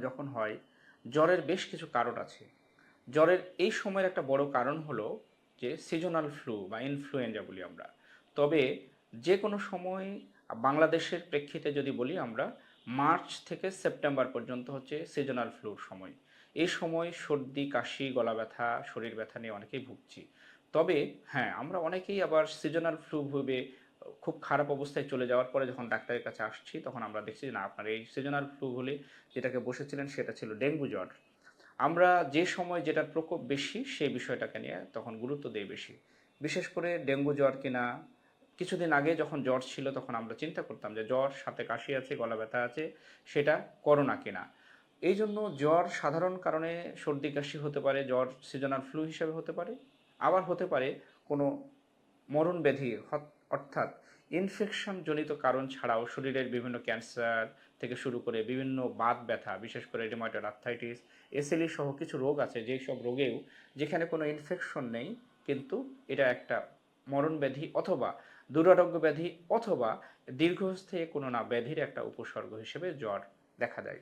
যখন হয়, জ্বরের বেশ কিছু কারণ আছে। জ্বরের এই সময়ের একটা বড় কারণ হলো যে সিজনাল ফ্লু বা ইনফ্লুয়েঞ্জা বলি আমরা। তবে যে কোনো সময় বাংলাদেশের প্রেক্ষিতে যদি বলি আমরা, মার্চ থেকে সেপ্টেম্বর পর্যন্ত হচ্ছে সিজনাল ফ্লুর সময়। এই সময় সর্দি, কাশি, গলা ব্যথা, শরীর ব্যথা নিয়ে অনেকেই ভুগছি। তবে হ্যাঁ আমরা অনেকেই আবার সিজনাল ফ্লু ভেবে খুব খারাপ অবস্থায় চলে যাওয়ার পরে যখন ডাক্তারের কাছে আসছি, তখন আমরা দেখছি যে না, আপনার এই সিজনাল ফ্লু হলে যেটাকে বসেছিলেন সেটা ছিল ডেঙ্গু জ্বর। আমরা যে সময় যেটার প্রকোপ বেশি সেই বিষয়টাকে নিয়ে তখন গুরুত্ব দিই বেশি। বিশেষ করে ডেঙ্গু জ্বর কিনা, কিছুদিন আগে যখন জ্বর ছিল তখন আমরা চিন্তা করতাম যে জ্বর সাথে কাশি আছে, গলা ব্যথা আছে, সেটা করোনা কিনা। এই জন্য জ্বর সাধারণ কারণে সর্দি কাশি হতে পারে, জ্বর সিজনাল ফ্লু হিসেবে হতে পারে। আবার হতে পারে কোনো মরণ ব্যাধি অর্থাৎ ইনফেকশন জনিত কারণ ছাড়াও শরীরের বিভিন্ন ক্যান্সার থেকে শুরু করে বিভিন্ন বাত ব্যথা, বিশেষ করে রিমাটয়েড আর্থাইটিস এসএলই সহ কিছু রোগ আছে যেই সব রোগেও যেখানে কোনো ইনফেকশন নেই, কিন্তু এটা একটা মরণ ব্যাধি অথবা দুরারোগ্য ব্যাধি অথবা দীর্ঘস্থায়ী কোনো না ব্যাধির একটা উপসর্গ হিসেবে জ্বর দেখা দেয়।